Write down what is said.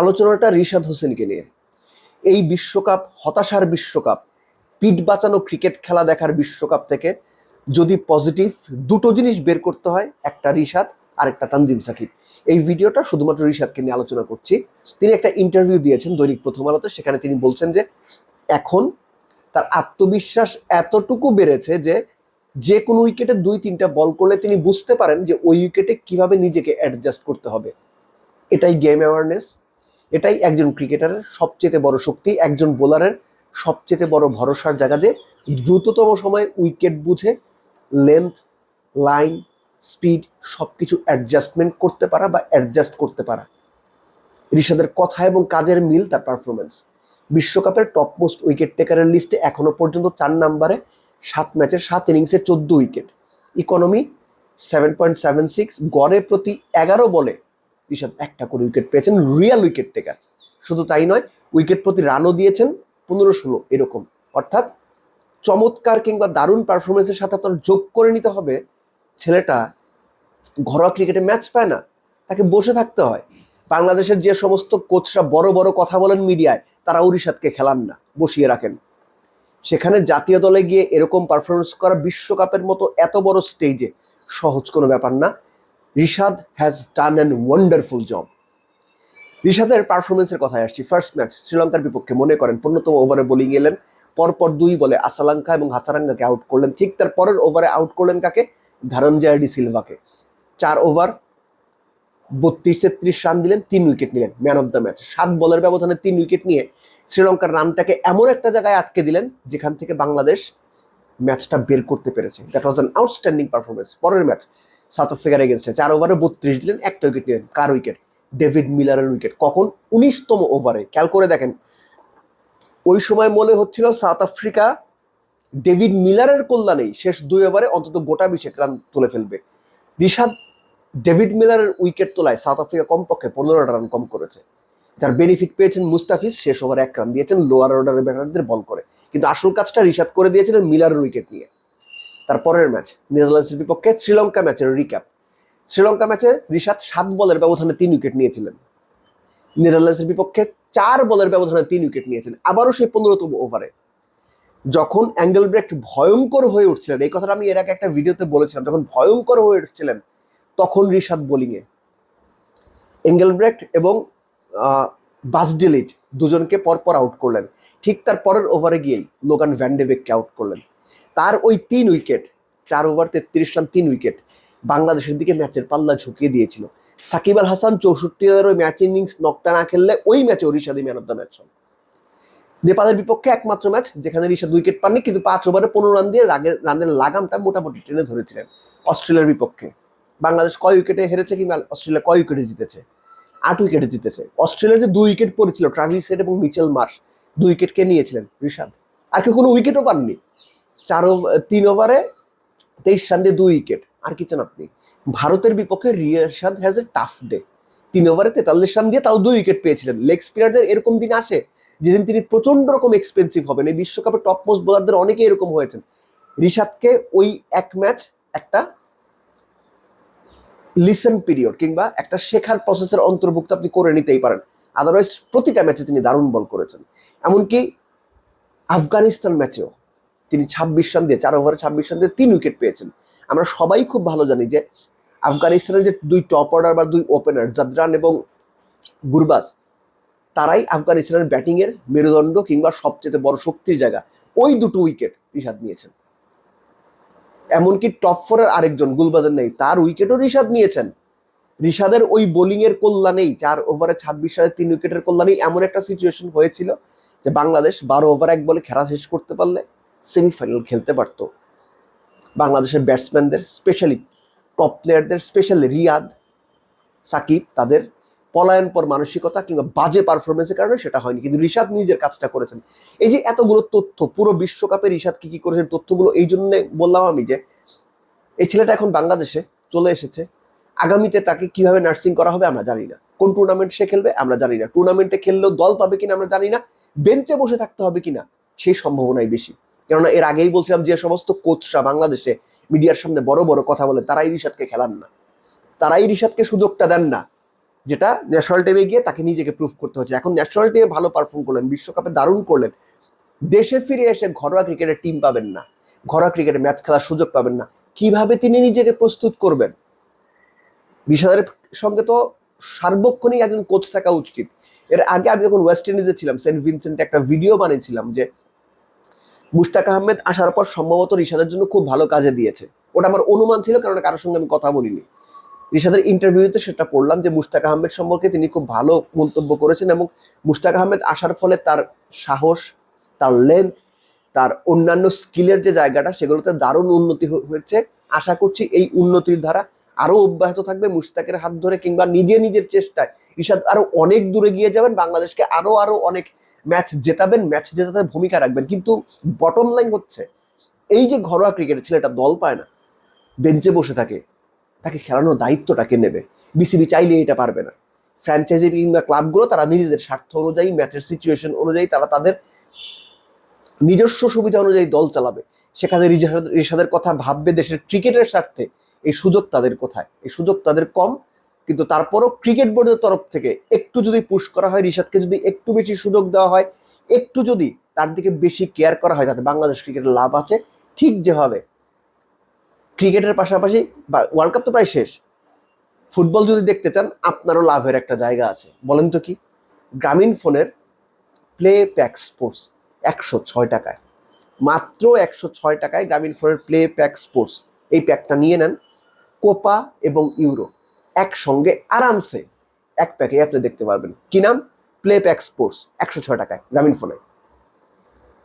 আলোচনাটা রিশাদ হোসেনকে নিয়ে। এই বিশ্বকাপ, হতাশার বিশ্বকাপ, পিঠ বাঁচানো ক্রিকেট খেলা দেখার বিশ্বকাপ থেকে যদি পজিটিভ দুটো জিনিস বের করতে হয়, একটা রিশাদ আর একটা তানজিম সাকিব। এই ভিডিওটা শুধুমাত্র রিশাদকে নিয়ে আলোচনা করছি। তিনি একটা ইন্টারভিউ দিয়েছেন দৈনিক প্রথম আলোতে, সেখানে তিনি বলছেন যে, এখন তার আত্মবিশ্বাস এতটুকু বেড়েছে যে যে কোনো উইকেটে দুই, তিনটা বল করলে তিনি বুঝতে পারেন যে ওই উইকেটে কীভাবে নিজেকে অ্যাডজাস্ট করতে হবে। এটাই গেম অ্যাওয়ারনেস এটাই একজন ক্রিকেটারের সবচেয়ে বড় শক্তি, একজন বোলারের সবচেয়ে বড় ভরসার জায়গা যে দ্রুততম সময়ে উইকেট বুঝে লেন্থ লাইন স্পিড সব কিছু অ্যাডজাস্টমেন্ট করতে পারা বা অ্যাডজাস্ট করতে পারা। ঋষাদের কথা এবং কাজের মিল তার পারফরমেন্স বিশ্বকাপের টপ মোস্ট উইকেট টেকারের লিস্টে এখনও পর্যন্ত চার নাম্বারে, সাত ম্যাচের সাত ইনিংসে চোদ্দ wicket economy seven point seven six গড়ে প্রতি এগারো বলে ঋষাদ একটা করে উইকেট পেয়েছেন রিয়েল উইকেট টেকার শুধু তাই নয় উইকেট প্রতি রানও দিয়েছেন, পনেরো ষোলো, এরকম। অর্থাৎ চমৎকার কিংবা দারুণ পারফরমেন্সের সাথে আপনার যোগ করে নিতে হবে। ছেলেটা ঘরোয়া ক্রিকেটে ম্যাচ পায় না, তাকে বসে থাকতে হয়। বাংলাদেশের যে সমস্ত কোচরা বড় বড় কথা বলেন মিডিয়ায়, তারা উরিশাদকে খেলান না, বসিয়ে রাখেন। সেখানে জাতীয় দলে গিয়ে এরকম পারফরমেন্স করা বিশ্বকাপের মতো এত বড় স্টেজে সহজ কোনো ব্যাপার না। Rishad has done an wonderful job রিশাদের পারফরমেন্সের কথায় আসছি। ফার্স্ট ম্যাচ শ্রীলঙ্কার বিপক্ষে মনে করেন পূর্ণতম ওভারে বোলিং এলেন। পরপর দুই বলে আসালাঙ্কা এবং হাসারাঙ্গাকে আউট করলেন। ঠিক তার পরের ওভারে আউট করলেন কাকে? ধনঞ্জয় ডি সিলভাকে। চার ওভার বত্রিশ তেত্রিশ রান দিলেন, তিন উইকেট নিলেন। ম্যান অফ দ্য ম্যাচ সাত বলের ব্যবধানে তিন উইকেট নিয়ে শ্রীলঙ্কার রানটাকে এমন একটা জায়গায় আটকে দিলেন, যেখান থেকে বাংলাদেশ ম্যাচটা বের করতে পেরেছে। That was an outstanding performance পরের ম্যাচ সাউথ আফ্রিকার এগেনস্টে চার ওভারে বত্রিশ দিলেন, একটা উইকেট নিলেন। কার উইকেট ডেভিড মিলারের উইকেট কখন? উনিশতম ওভারে খেয়াল করে দেখেন। ওই সময় মনে হচ্ছিল সাউথ আফ্রিকা ডেভিড মিলারের কল্যাণেই শেষ দুই ওভারে অন্তত গোটা বিশেক রান তুলে ফেলবে। রিশাদ ডেভিড মিলারের উইকেট তোলায় সাউথ আফ্রিকা কমপক্ষে পনেরোটা রান কম করেছে। যার বেনিফিট পেয়েছেন মুস্তাফিজ, শেষ ওভারে এক রান দিয়েছেন। লোয়ার অর্ডারের ব্যাটারদের বল করে। কিন্তু আসল কাজটা রিশাদ করে দিয়েছিলেন মিলারের উইকেট নিয়ে। তারপরের ম্যাচ, নেদারল্যান্ডসের বিপক্ষে শ্রীলঙ্কা ম্যাচের রিক্যাপ শ্রীলঙ্কা ম্যাচে রিশাদ সাত বলের ব্যবধানে তিন উইকেট নিয়েছিলেন। নেদারল্যান্ডসের বিপক্ষে চার বলের ব্যবধানে তিন উইকেট নিয়েছেন আবারও সেই পনেরোতম ওভারে যখন অ্যাঙ্গেল ব্রেক ভয়ঙ্কর হয়ে উঠছিলেন, এই কথাটা আমি এর আগে একটা ভিডিওতে বলেছিলাম, যখন ভয়ঙ্কর হয়ে উঠছিলেন, তখন রিশাদ বোলিংয়ে অ্যাঙ্গেল ব্রেক এবং বাসডিলিট দুজনকে পরপর আউট করলেন। ঠিক তার পরের ওভারে গিয়েই লোগান ভ্যান্ডেবেককে আউট করলেন। তার ওই তিন উইকেট, চার ওভার তেত্রিশ রান, তিন উইকেট বাংলাদেশের দিকে ম্যাচের পাল্লা ঝুঁকিয়ে দিয়েছিল। সাকিব আল হাসান চৌষট্টি রানের ওই ম্যাচ ইনিংস নকটা না খেললে ওই ম্যাচে রিশাদি ম্যান অফ দ্য ম্যাচ হন। নেপালের বিপক্ষে একমাত্র ম্যাচ যেখানে রিশাদ উইকেট পাননি, কিন্তু পাঁচ ওভারে পনেরো রান দিয়ে রাগের রানের লাগামটা মোটামুটি টেনে ধরেছিলেন অস্ট্রেলিয়ার বিপক্ষে। বাংলাদেশ কয় উইকেটে হেরেছে কিংবা অস্ট্রেলিয়া কয় উইকেটে জিতেছে? আট উইকেটে জিতেছে। অস্ট্রেলিয়ার যে দুই উইকেট পড়েছিল, ট্রাভিস হেড এবং মিচেল মার্শ দুই উইকেটকে নিয়েছিলেন ঋষাদ আর কেউ কোনো উইকেটও পাননি। চার তিন ওভারে তেইশ রান দুই উইকেট। আর কি চান আপনি? ভারতের বিপক্ষে Rishad has a tough day তিন ওভারে তেতাল্লিশ রান দিয়ে তাও দুই উইকেট পেয়েছিলেন। লেগ স্পিনারদের এরকম দিন আসে, যেদিন তিনি প্রচণ্ড রকম এক্সপেন্সিভ হবেন। এই বিশ্বকাপে টপ মোস্ট বোলারদের অনেকে এরকম হয়েছেন। রিশাদকে ওই এক ম্যাচ একটা লিসেন পিরিয়ড কিংবা একটা শেখার প্রসেসের অন্তর্ভুক্ত আপনি করে নিতেই পারেন। আদারওয়াইজ প্রতিটা ম্যাচে তিনি দারুণ বল করেছেন। এমনকি আফগানিস্তান ম্যাচেও তিনি ছাব্বিশ রান দিয়ে, চার ওভারে ছাব্বিশ রান দিয়ে তিন উইকেট পেয়েছেন। আমরা সবাই খুব ভালো জানি যে আফগানিস্তানের যে দুই টপ অর্ডার বা দুই ওপেনার জাদরান এবং গুরবাজ, তারাই আফগানিস্তানের ব্যাটিংয়ের মেরুদণ্ড কিংবা সবচেয়ে বড় শক্তির জায়গা। ওই দুটো উইকেট রিশাদ নিয়েছেন। এমনকি টপ ফোরের আরেকজন গুলবাদের নেই, তার উইকেটও রিশাদ নিয়েছেন। রিশাদের ওই বোলিং এর কল্যাণেই, চার ওভারে ছাব্বিশ রানে তিন উইকেটের কল্যাণেই এমন একটা সিচুয়েশন হয়েছিল যে বাংলাদেশ বারো ওভার এক বলে খেলা শেষ করতে পারলে সেমিফাইনাল খেলতে পারত। বাংলাদেশের ব্যাটসম্যানদের স্পেশালি টপ প্লেয়ারদের স্পেশালি রিয়াদ, সাকিব, তাদের পলায়ন পর মানসিকতা কিংবা বাজে পারফরমেন্সের কারণে সেটা হয়নি। কিন্তু রিশাদ নিজের কাজটা করেছেন। এই যে এতগুলো তথ্য, পুরো বিশ্বকাপে রিশাদ কি কি করেছেন তথ্যগুলো, এই জন্য বললাম আমি যে, এই ছেলেটা এখন বাংলাদেশে চলে এসেছে। আগামীতে তাকে কীভাবে নার্সিং করা হবে আমরা জানি না। কোন টুর্নামেন্ট সে খেলবে আমরা জানি না। টুর্নামেন্টে খেললেও দল পাবে কিনা আমরা জানি না। বেঞ্চে বসে থাকতে হবে কিনা, সেই সম্ভাবনাই বেশি। কেননা এর আগেই বলছিলাম যে সমস্ত কোচরা বাংলাদেশে মিডিয়ার সামনে বড় বড় কথা বলে, তারাই রিশাদকে খেলান না। তারাই রিশাদকে সুযোগটা দেন না, যেটা ন্যাশনাল টিমে গিয়ে তাকে নিজেকে প্রুভ করতে হচ্ছে এখন ন্যাশনাল টিমে ভালো পারফর্ম করলেন, বিশ্বকাপে দারুণ করলেন, দেশে ফিরে এসে ঘরোয়া ক্রিকেটের টিম পাবেন না, ঘরোয়া ক্রিকেটে ম্যাচ খেলার সুযোগ পাবেন না। কীভাবে তিনি নিজেকে প্রস্তুত করবেন? বিষাদের সঙ্গে তো সার্বক্ষণিক একজন কোচ থাকা উচিত। এর আগে আমি যখন ওয়েস্ট ইন্ডিজে ছিলাম সেন্ট ভিনসেন্টে একটা ভিডিও বানিয়েছিলাম যে মুশতাক আহমেদ আসার পর সম্ভবত রিশাদের জন্য খুব ভালো কাজে দিয়েছে। ওটা আমার অনুমান ছিল, কারণ কারোর সঙ্গে আমি কথা বলিনি। রিশাদের ইন্টারভিউতে সেটা পড়লাম যে মুশতাক আহমেদ সম্পর্কে তিনি খুব ভালো মন্তব্য করেছেন এবং মুশতাক আহমেদ আসার ফলে তার সাহস, তার লেন্থ তার অন্যান্য স্কিলের যে জায়গাটা, সেগুলোতে দারুণ উন্নতি হয়েছে। আশা করছি এই উন্নতির ধারা আরও অব্যাহত থাকবে মুশতাকের হাত ধরে কিংবা নিজে নিজের চেষ্টায়। রিশাদ আরও অনেক দূরে গিয়ে যাবেন, বাংলাদেশকে আরও আরও অনেক ম্যাচ জেতাবেন ম্যাচ জেতাতে ভূমিকা রাখবেন। কিন্তু বটম লাইন হচ্ছে, এই যে ঘরোয়া ক্রিকেটে ছেলেটা দল পায় না বেঞ্চে বসে থাকে, তাকে খেলানোর দায়িত্বটা কে নেবে? বিসিবি চাইলে এটা পারবে না। ফ্র্যাঞ্চাইজি কিংবা ক্লাবগুলো তারা নিজেদের স্বার্থ অনুযায়ী ম্যাচের সিচুয়েশন অনুযায়ী তারা তাদের নিজস্ব সুবিধা অনুযায়ী দল চালাবে। সেখানে রিশাদ- রিশাদের কথা ভাববে দেশের ক্রিকেটের স্বার্থে। এই সুযোগ তাদের কোথায়? এই সুযোগ তাদের কম, কিন্তু তারপরও ক্রিকেট বোর্ডের তরফ থেকে একটু যদি পুশ করা হয়, রিশাদকে যদি একটু বেশি সুযোগ দেওয়া হয়, একটু যদি তার দিকে বেশি কেয়ার করা হয়, তাতে বাংলাদেশ ক্রিকেটের লাভ আছে। ঠিক যেভাবে ক্রিকেটের পাশাপাশি ওয়ার্ল্ড কাপ তো প্রায় শেষ। ফুটবল যদি দেখতে চান, আপনারও লাভের একটা জায়গা আছে। বলেন তো কি? গ্রামীণ ফোনের প্লে প্যাক স্পোর্টস একশো ছয় টাকায়। মাত্র একশো ছয় টাকায় গ্রামীণ ফোনের প্লে প্যাক স্পোর্টস এই প্যাকটা নিয়ে নেন। কোপা এবং ইউরো একসঙ্গে আরামসে এক প্যাকেজ আপনি দেখতে পারবেন। কি নাম? প্লে প্যাক স্পোর্টস একশো ছয় টাকায়, গ্রামীণ ফোনে।